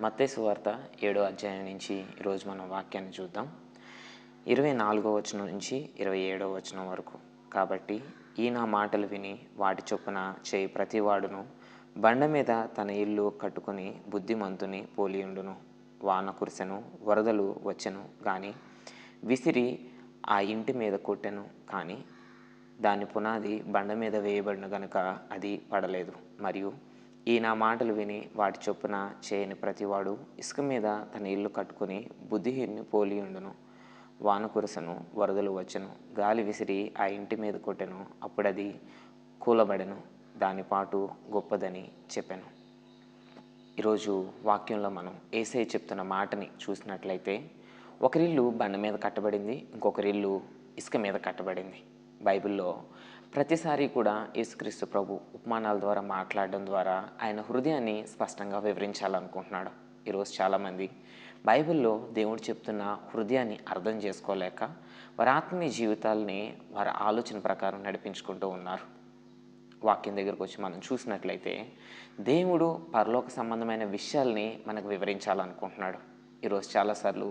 మత్తేసు వార్త ఏడో అధ్యాయం నుంచి ఈరోజు మనం వాక్యాన్ని చూద్దాం. ఇరవై నాలుగో వచనం నుంచి ఇరవై ఏడో వచనం వరకు. కాబట్టి ఈ నా మాటలు విని వాటి చొప్పున చేయి ప్రతివాడును. బండ మీద తన ఇల్లు కట్టుకుని బుద్ధిమంతుని పోలియుండును వాన కురిసెను వరదలు వచ్చెను కానీ విసిరి ఆ ఇంటి మీద కొట్టెను కానీ దాని పునాది బండ మీద వేయబడిన గనుక అది పడలేదు. మరియు ఈ నా మాటలు విని వాటి చొప్పున చేయని ప్రతివాడు ఇసుక మీద తన ఇల్లు కట్టుకుని బుద్ధిహీన్ని పోలియుండును వాన కురసను వరదలు వచ్చను గాలి విసిరి ఆ ఇంటి మీద కొట్టెను అప్పుడది కూలబడెను దాని పాటు గొప్పదని చెప్పాను. ఈరోజు వాక్యంలో మనం ఏసై చెప్తున్న మాటని చూసినట్లయితే ఒకరిల్లు బండ మీద కట్టబడింది ఇంకొకరిల్లు ఇసుక మీద కట్టబడింది. బైబిల్లో ప్రతిసారి కూడా యేసుక్రీస్తు ప్రభు ఉపమానాల ద్వారా మాట్లాడడం ద్వారా ఆయన హృదయాన్ని స్పష్టంగా వివరించాలనుకుంటున్నాడు. ఈరోజు చాలామంది బైబిల్లో దేవుడు చెప్తున్న హృదయాన్ని అర్థం చేసుకోలేక వారి ఆత్మీయ జీవితాలని వారి ఆలోచన ప్రకారం నడిపించుకుంటూ ఉన్నారు. వాక్యం దగ్గరకు వచ్చి మనం చూసినట్లయితే దేవుడు పరలోక సంబంధమైన విషయాల్ని మనకు వివరించాలనుకుంటున్నాడు. ఈరోజు చాలాసార్లు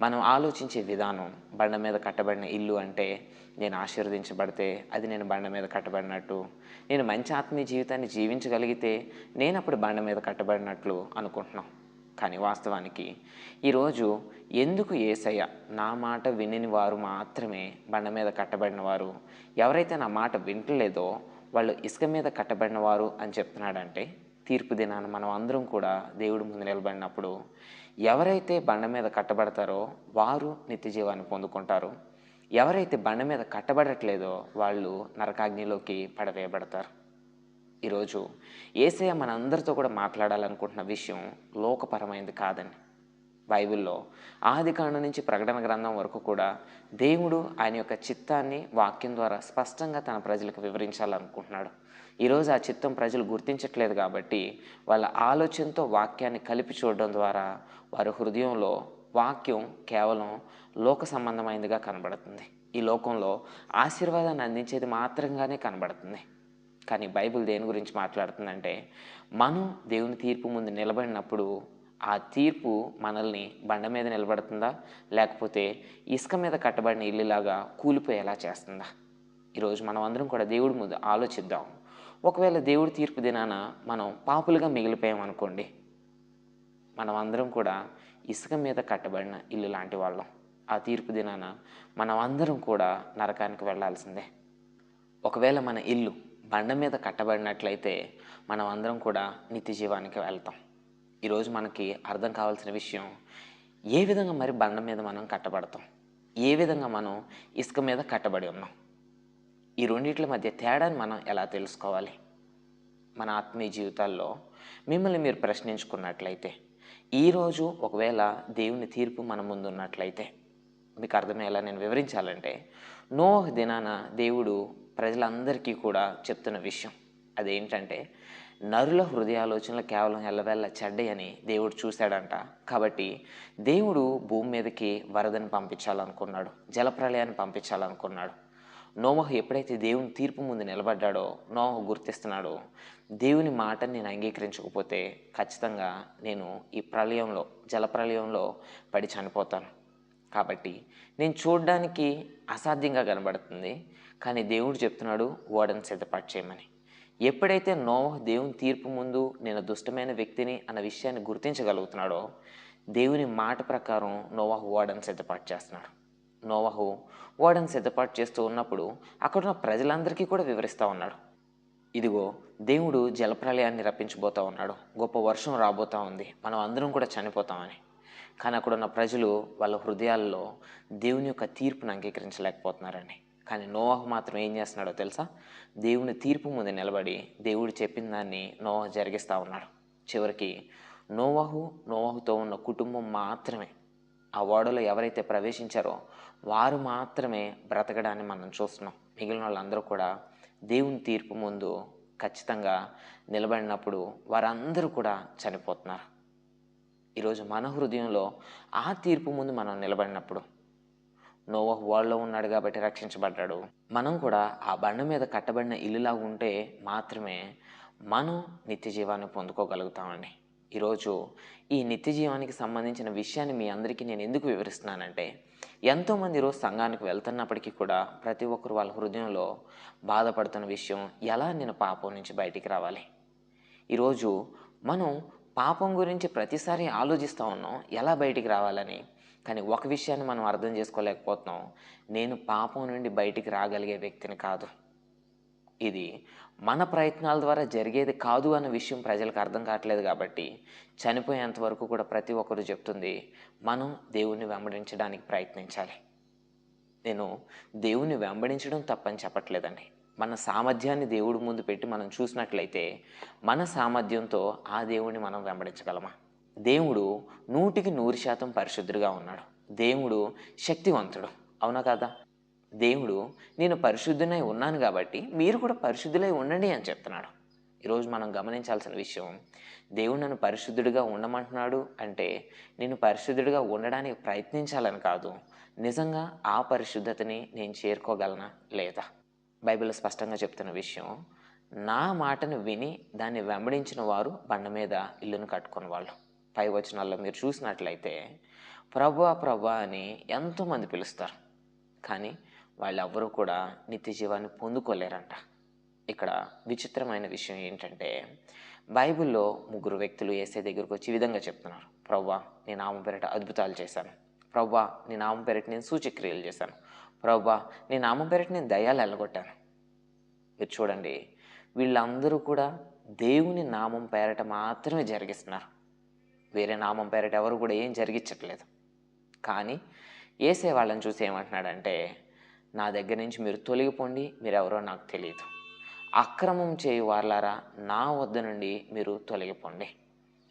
మనం ఆలోచించే విధానం బండ మీద కట్టబడిన ఇల్లు అంటే నేను ఆశీర్వదించబడితే అది నేను బండ మీద కట్టబడినట్టు నేను మంచి ఆత్మీయ జీవితాన్ని జీవించగలిగితే నేను అప్పుడు బండ మీద కట్టబడినట్లు అనుకుంటున్నాం. కానీ వాస్తవానికి ఈరోజు ఎందుకు ఏసయ్య నా మాట వినని వారు మాత్రమే బండ మీద కట్టబడిన వారు? ఎవరైతే నా మాట వింటలేదో వాళ్ళు ఇసుక మీద కట్టబడిన వారు అని చెప్తున్నాడంటే తీర్పు దినాన మనం అందరం కూడా దేవుడి ముందు నిలబడినప్పుడు ఎవరైతే బండ మీద కట్టబడతారో వారు నిత్య జీవాన్ని పొందుకుంటారు. ఎవరైతే బండ మీద కట్టబడట్లేదో వాళ్ళు నరకాగ్నిలోకి పడవేయబడతారు. ఈరోజు ఏసయ మనందరితో కూడా మాట్లాడాలనుకుంటున్న విషయం లోకపరమైనది కాదని బైబిల్లో ఆదికాండం నుంచి ప్రకటన గ్రంథం వరకు కూడా దేవుడు ఆయన యొక్క చిత్తాన్ని వాక్యం ద్వారా స్పష్టంగా తన ప్రజలకు వివరించాలనుకుంటున్నాడు. ఈరోజు ఆ చిత్తం ప్రజలు గుర్తించట్లేదు కాబట్టి వాళ్ళ ఆలోచనతో వాక్యాన్ని కలిపి చూడడం ద్వారా వారి హృదయంలో వాక్యం కేవలం లోక సంబంధమైనదిగా కనబడుతుంది. ఈ లోకంలో ఆశీర్వాదాన్ని అందించేది మాత్రంగానే కనబడుతుంది. కానీ బైబిల్ దేని గురించి మాట్లాడుతుందంటే మనం దేవుని తీర్పు ముందు నిలబడినప్పుడు ఆ తీర్పు మనల్ని బండ మీద నిలబడుతుందా? లేకపోతే ఇసుక మీద కట్టబడిన ఇల్లులాగా కూలిపోయేలా చేస్తుందా? ఈరోజు మనం అందరం కూడా దేవుడి ముందు ఆలోచిద్దాం. ఒకవేళ దేవుడి తీర్పు దినాన మనం పాపులుగా మిగిలిపోయామనుకోండి మనం అందరం కూడా ఇసుక మీద కట్టబడిన ఇల్లు లాంటి వాళ్ళం. ఆ తీర్పు దినాన మనం అందరం కూడా నరకానికి వెళ్ళాల్సిందే. ఒకవేళ మన ఇల్లు బండ మీద కట్టబడినట్లయితే మనం అందరం కూడా నిత్య జీవానికి వెళ్తాం. ఈరోజు మనకి అర్థం కావాల్సిన విషయం ఏ విధంగా మరి బండ మీద మనం కట్టబడతాం? ఏ విధంగా మనం ఇసుక మీద కట్టబడి ఉన్నాం? ఈ రెండింటి మధ్య తేడాని మనం ఎలా తెలుసుకోవాలి? మన ఆత్మీయ జీవితాల్లో మిమ్మల్ని మీరు ప్రశ్నించుకున్నట్లయితే ఈరోజు ఒకవేళ దేవుని తీర్పు మన ముందు ఉన్నట్లయితే మీకు అర్థమయ్యేలా నేను వివరించాలంటే నోహ్ దినాన దేవుడు ప్రజలందరికీ కూడా చెప్తున్న విషయం అదేంటంటే నరుల హృదయాలోచనలు కేవలం ఎల్లవెల్ల చెడ్డయని దేవుడు చూశాడంట. కాబట్టి దేవుడు భూమి మీదకి వరదని పంపించాలనుకున్నాడు జలప్రలయాన్ని పంపించాలనుకున్నాడు. నోమహు ఎప్పుడైతే దేవుని తీర్పు ముందు నిలబడ్డాడో నోమహు గుర్తిస్తున్నాడో దేవుని మాటని నేను అంగీకరించకపోతే ఖచ్చితంగా నేను ఈ ప్రళయంలో జలప్రలయంలో పడి చనిపోతాను. కాబట్టి నేను చూడడానికి అసాధ్యంగా కనబడుతుంది. కానీ దేవుడు చెప్తున్నాడు ఓడని సిద్ధపాటు చేయమని. ఎప్పుడైతే నోవహు దేవుని తీర్పు ముందు నేను దుష్టమైన వ్యక్తిని అన్న విషయాన్ని గుర్తించగలుగుతున్నాడో దేవుని మాట ప్రకారం నోవాహు ఓడని సిద్ధపాటు చేస్తున్నాడు. నోవహు ఓడని సిద్ధపాటు చేస్తూ ఉన్నప్పుడు అక్కడున్న ప్రజలందరికీ కూడా వివరిస్తూ ఉన్నాడు. ఇదిగో దేవుడు జలప్రలయాన్ని రప్పించబోతా ఉన్నాడు. గొప్ప వర్షం రాబోతా ఉంది. మనం అందరం కూడా చనిపోతామని. కానీ అక్కడున్న ప్రజలు వాళ్ళ హృదయాల్లో దేవుని యొక్క తీర్పును అంగీకరించలేకపోతున్నారండి. కానీ నోవాహు మాత్రం ఏం చేస్తున్నాడో తెలుసా? దేవుని తీర్పు ముందు నిలబడి దేవుడు చెప్పిన దాన్ని నోవాహు జరిగిస్తూ ఉన్నాడు. చివరికి నోవాహు నోవాహుతో ఉన్న కుటుంబం మాత్రమే ఆ ఓడలో ఎవరైతే ప్రవేశించారో వారు మాత్రమే బ్రతకడాన్ని మనం చూస్తున్నాం. మిగిలిన వాళ్ళందరూ కూడా దేవుని తీర్పు ముందు ఖచ్చితంగా నిలబడినప్పుడు వారందరూ కూడా చనిపోతున్నారు. ఈరోజు మన హృదయంలో ఆ తీర్పు ముందు మనం నిలబడినప్పుడు నోవహ్ వాళ్ళలో ఉన్నాడు కాబట్టి రక్షించబడ్డాడు. మనం కూడా ఆ బండ మీద కట్టబడిన ఇల్లులా ఉంటే మాత్రమే మనం నిత్య జీవాన్ని పొందుకోగలుగుతామండి. ఈరోజు ఈ నిత్య జీవానికి సంబంధించిన విషయాన్ని మీ అందరికీ నేను ఎందుకు వివరిస్తున్నానంటే ఎంతోమంది ఈరోజు సంఘానికి వెళ్తున్నప్పటికీ కూడా ప్రతి ఒక్కరు వాళ్ళ హృదయంలో బాధపడుతున్న విషయం ఎలా నేను పాపం నుంచి బయటికి రావాలి? ఈరోజు మనం పాపం గురించి ప్రతిసారి ఆలోచిస్తూ ఉన్నాం ఎలా బయటికి రావాలని. కానీ ఒక విషయాన్ని మనం అర్థం చేసుకోలేకపోతున్నాం నేను పాపం నుండి బయటికి రాగలిగే వ్యక్తిని కాదు. ఇది మన ప్రయత్నాల ద్వారా జరిగేది కాదు అన్న విషయం ప్రజలకు అర్థం కావట్లేదు కాబట్టి చనిపోయేంత వరకు కూడా ప్రతి ఒక్కరు చెప్తుంది మనం దేవుణ్ణి వెంబడించడానికి ప్రయత్నించాలి. నేను దేవుణ్ణి వెంబడించడం తప్పని చెప్పట్లేదండి. మన సామర్థ్యాన్ని దేవుడి ముందు పెట్టి మనం చూసినట్లయితే మన సామర్థ్యంతో ఆ దేవుణ్ణి మనం వెంబడించగలమా? దేవుడు నూటికి నూరు శాతం పరిశుద్ధుడిగా ఉన్నాడు. దేవుడు శక్తివంతుడు. అవునా కదా? దేవుడు నేను పరిశుద్ధునై ఉన్నాను కాబట్టి మీరు కూడా పరిశుద్ధులై ఉండండి అని చెప్తున్నాడు. ఈరోజు మనం గమనించాల్సిన విషయం దేవుడు నన్ను పరిశుద్ధుడిగా ఉండమంటున్నాడు అంటే నేను పరిశుద్ధుడిగా ఉండడానికి ప్రయత్నించాలని కాదు నిజంగా ఆ పరిశుద్ధతని నేను చేరుకోగలనా లేదా? బైబిల్ స్పష్టంగా చెప్తున్న విషయం నా మాటను విని దాన్ని వెంబడించిన వారు బండ మీద ఇల్లును కట్టుకున్న వాళ్ళు. పై వచనాల్లో మీరు చూసినట్లయితే ప్రభా ప్రభా అని ఎంతోమంది పిలుస్తారు. కానీ వాళ్ళెవ్వరూ కూడా నిత్య జీవాన్ని పొందుకోలేరంట. ఇక్కడ విచిత్రమైన విషయం ఏంటంటే బైబిల్లో ముగ్గురు వ్యక్తులు ఏసే దగ్గరకు వచ్చి విధంగా చెప్తున్నారు. ప్రవ్వా నేను నామ పేరిట అద్భుతాలు చేశాను. ప్రవ్వా నీ నామం పేరిట నేను సూచక్రియలు చేశాను. ప్రవ్వా నీ నామం పేరిట నేను దయాలు వెళ్ళగొట్టాను మీరు చూడండి వీళ్ళందరూ కూడా దేవుని నామం పేరట మాత్రమే జరిగిస్తున్నారు. వేరే నామం పేరట ఎవరు కూడా ఏం జరిగించట్లేదు. కానీ ఏసే వాళ్ళని చూసి ఏమంటున్నాడంటే నా దగ్గర నుంచి మీరు తొలగిపోండి మీరెవరో నాకు తెలియదు. అక్రమం చేయు వాళ్ళారా నా వద్ద నుండి మీరు తొలగిపోండి.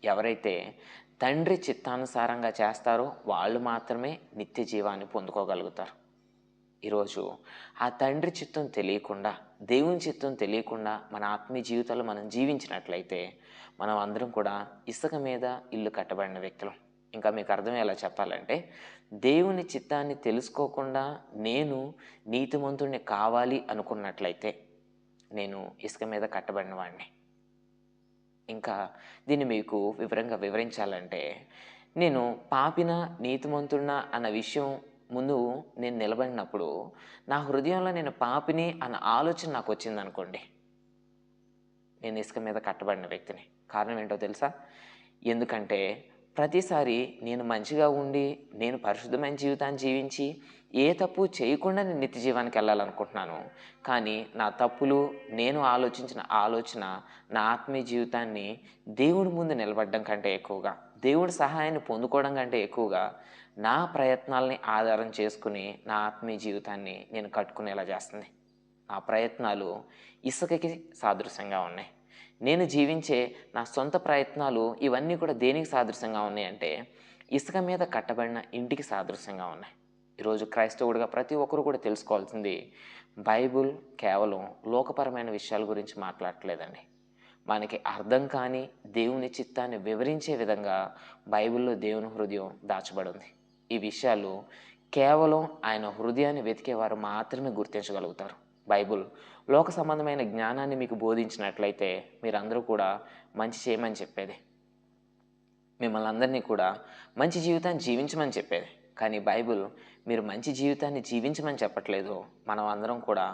ఎవరైతే తండ్రి చిత్తానుసారంగా చేస్తారో వాళ్ళు మాత్రమే నిత్య జీవాన్ని పొందుకోగలుగుతారు. ఈరోజు ఆ తండ్రి చిత్తం తెలియకుండా దేవుని చిత్తం తెలియకుండా మన ఆత్మీయ జీవితాలు మనం జీవించినట్లయితే మనం అందరం కూడా ఇసుక మీద ఇల్లు కట్టబడిన వ్యక్తులం. ఇంకా మీకు అర్థమయ్యేలా చెప్పాలంటే దేవుని చిత్తాన్ని తెలుసుకోకుండా నేను నీతిమంతుడిని కావాలి అనుకున్నట్లయితే నేను ఇసుక మీద కట్టబడిన వాడిని ఇంకా దీన్ని మీకు వివరంగా వివరించాలంటే నేను పాపిన నీతిమంతుడినా అన్న విషయం ముందు నేను నిలబడినప్పుడు నా హృదయంలో నేను పాపిని అన్న ఆలోచన నాకు వచ్చిందనుకోండి. నేను ఇసుక మీద కట్టబడిన వ్యక్తిని. కారణం ఏంటో తెలుసా? ఎందుకంటే ప్రతిసారి నేను మంచిగా ఉండి నేను పరిశుద్ధమైన జీవితాన్ని జీవించి ఏ తప్పు చేయకుండా నేను నిత్య జీవానికి వెళ్ళాలనుకుంటున్నాను. కానీ నా తప్పులు నేను ఆలోచించిన ఆలోచన నా ఆత్మీయ జీవితాన్ని దేవుడి ముందు నిలబడడం కంటే ఎక్కువగా దేవుడి సహాయాన్ని పొందుకోవడం కంటే ఎక్కువగా నా ప్రయత్నాలని ఆధారం చేసుకుని నా ఆత్మీయ జీవితాన్ని నేను కట్టుకునేలా చేస్తుంది. నా ప్రయత్నాలు ఇసుకకి సాదృశ్యంగా ఉన్నాయి. నేను జీవించే నా సొంత ప్రయత్నాలు ఇవన్నీ కూడా దేనికి సాదృశ్యంగా ఉన్నాయంటే ఇసుక మీద కట్టబడిన ఇంటికి సాదృశ్యంగా ఉన్నాయి. ఈరోజు క్రైస్తవుడిగా ప్రతి ఒక్కరు కూడా తెలుసుకోవాల్సింది బైబుల్ కేవలం లోకపరమైన విషయాల గురించి మాట్లాడలేదండి మనకి అర్థం కాని దేవుని చిత్తాన్ని వివరించే విధంగా బైబిల్లో దేవుని హృదయం దాచబడి ఉంది ఈ విషయాలు కేవలం ఆయన హృదయాన్ని వెతికేవారు మాత్రమే గుర్తించగలుగుతారు. బైబుల్. లోక సంబంధమైన జ్ఞానాన్ని మీకు బోధించినట్లయితే మీరందరూ కూడా మంచి చేయమని చెప్పేది. మిమ్మల్ని అందరినీ కూడా మంచి జీవితాన్ని జీవించమని చెప్పేది. కానీ బైబుల్ మీరు మంచి జీవితాన్ని జీవించమని చెప్పట్లేదు. మనం అందరం కూడా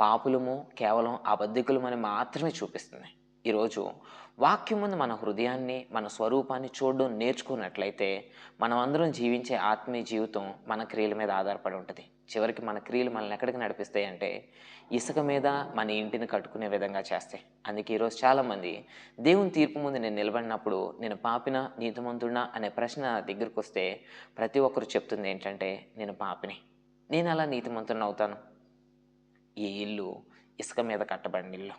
పాపులము కేవలం అబద్ధికులమని మాత్రమే చూపిస్తుంది. ఈరోజు వాక్యం ముందు మన హృదయాన్ని మన స్వరూపాన్ని చూడడం నేర్చుకున్నట్లయితే మనం అందరం జీవించే ఆత్మీయ జీవితం మన క్రియల మీద ఆధారపడి ఉంటుంది. చివరికి మన క్రియలు మనల్ని ఎక్కడికి నడిపిస్తాయి అంటే ఇసుక మీద మన ఇంటిని కట్టుకునే విధంగా చేస్తాయి. అందుకే ఈరోజు చాలామంది దేవుని తీర్పు ముందు నేను నిలబడినప్పుడు నేను పాపిన నీతిమంతుడినా అనే ప్రశ్న నా వస్తే ప్రతి ఒక్కరు చెప్తుంది ఏంటంటే నేను పాపిని. నేను అలా నీతిమంతుడిని అవుతాను? ఈ ఇల్లు ఇసుక మీద కట్టబడిన ఇల్లు.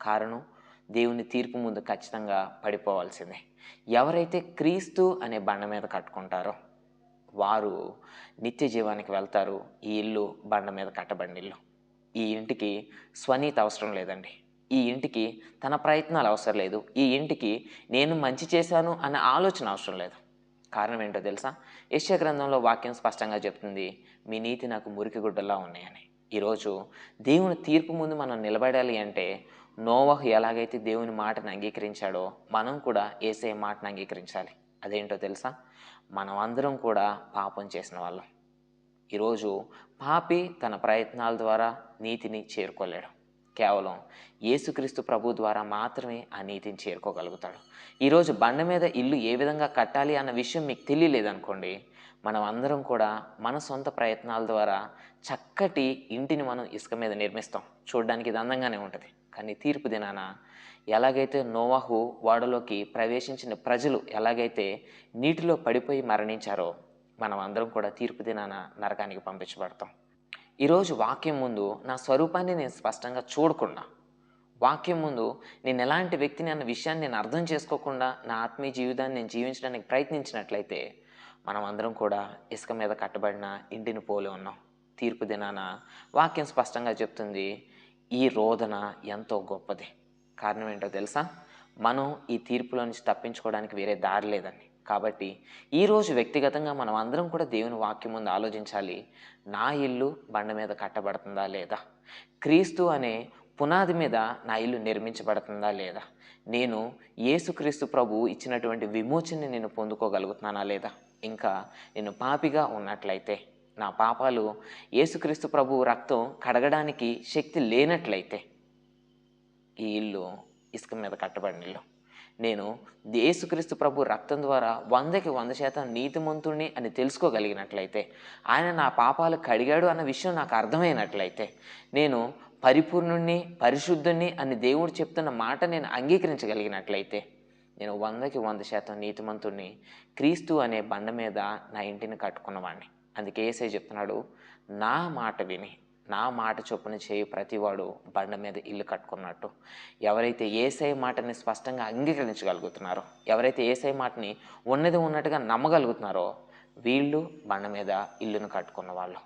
కారణం దేవుని తీర్పు ముందు ఖచ్చితంగా పడిపోవాల్సిందే. ఎవరైతే క్రీస్తు అనే బండ మీద కట్టుకుంటారో వారు నిత్య జీవానికి వెళ్తారు ఈ ఇల్లు బండ మీద కట్టబండి ఇల్లు. ఈ ఇంటికి స్వనీత అవసరం లేదండి. ఈ ఇంటికి తన ప్రయత్నాలు అవసరం లేదు. ఈ ఇంటికి నేను మంచి చేశాను అన్న ఆలోచన అవసరం లేదు. కారణం ఏంటో తెలుసా? యశ్య గ్రంథంలో వాక్యం స్పష్టంగా చెప్తుంది మీ నీతి నాకు మురికి గుడ్డలా ఉన్నాయని. ఈరోజు దేవుని తీర్పు ముందు మనం నిలబడాలి అంటే నోవహు ఎలాగైతే దేవుని మాటను అంగీకరించాడో మనం కూడా ఏసే మాటను అంగీకరించాలి. అదేంటో తెలుసా? మనం అందరం కూడా పాపం చేసిన వాళ్ళం. ఈరోజు పాపి తన ప్రయత్నాల ద్వారా నీతిని చేరుకోలేడు. కేవలం యేసుక్రీస్తు ప్రభు ద్వారా మాత్రమే ఆ నీతిని చేరుకోగలుగుతాడు. ఈరోజు బండ మీద ఇల్లు ఏ విధంగా కట్టాలి అన్న విషయం మీకు తెలియలేదనుకోండి మనం అందరం కూడా మన సొంత ప్రయత్నాల ద్వారా చక్కటి ఇంటిని మనం ఇసుక మీద నిర్మిస్తాం. చూడడానికి ఇది అందంగానే ఉంటుంది. కానీ తీర్పు దినాన ఎలాగైతే నోవాహు వాడలోకి ప్రవేశించిన ప్రజలు ఎలాగైతే నీటిలో పడిపోయి మరణించారో మనం అందరం కూడా తీర్పు దినాన నరకానికి పంపించబడతాం. ఈరోజు వాక్యం ముందు నా స్వరూపాన్ని నేను స్పష్టంగా చూడకుండా వాక్యం ముందు నేను ఎలాంటి వ్యక్తిని అన్న విషయాన్ని నేను అర్థం చేసుకోకుండా నా ఆత్మీయ జీవితాన్ని నేను జీవించడానికి ప్రయత్నించినట్లయితే మనం అందరం కూడా ఇసుక మీద కట్టబడిన ఇంటిని పోలి ఉన్నాం. తీర్పు దినాన వాక్యం స్పష్టంగా చెప్తుంది ఈ రోదన ఎంతో గొప్పది. కారణం ఏంటో తెలుసా? మనం ఈ తీర్పులో నుంచి తప్పించుకోవడానికి వేరే దారి లేదండి. కాబట్టి ఈరోజు వ్యక్తిగతంగా మనం అందరం కూడా దేవుని వాక్యం ముందు ఆలోచించాలి. నా ఇల్లు బండ మీద కట్టబడుతుందా లేదా? క్రీస్తు అనే పునాది మీద నా ఇల్లు నిర్మించబడుతుందా లేదా? నేను యేసుక్రీస్తు ప్రభు ఇచ్చినటువంటి విమోచనని నేను పొందుకోగలుగుతున్నానా లేదా? ఇంకా నేను పాపిగా ఉన్నట్లయితే నా పాపాలు యేసుక్రీస్తు ప్రభు రక్తం కడగడానికి శక్తి లేనట్లయితే ఈ ఇల్లు ఇసుక మీద కట్టబడిన ఇల్లు. నేను యేసుక్రీస్తు ప్రభు రక్తం ద్వారా వందకి వంద శాతం నీతిమంతుణ్ణి అని తెలుసుకోగలిగినట్లయితే ఆయన నా పాపాలు కడిగాడు అన్న విషయం నాకు అర్థమైనట్లయితే నేను పరిపూర్ణుణ్ణి పరిశుద్ధుణ్ణి అని దేవుడు చెప్తున్న మాట నేను అంగీకరించగలిగినట్లయితే నేను వందకి వంద శాతం నీతిమంతుణ్ణి క్రీస్తు అనే బండ మీద నా ఇంటిని కట్టుకున్నవాడిని అందుకే ఏసై చెప్తున్నాడు నా మాట విని నా మాట చొప్పున చేయి ప్రతివాడు బండ మీద ఇల్లు కట్టుకున్నట్టు. ఎవరైతే ఏసై మాటని స్పష్టంగా అంగీకరించగలుగుతున్నారో ఎవరైతే ఏసై మాటని ఉన్నది ఉన్నట్టుగా నమ్మగలుగుతున్నారో వీళ్ళు బండ మీద ఇల్లును కట్టుకున్న వాళ్ళు.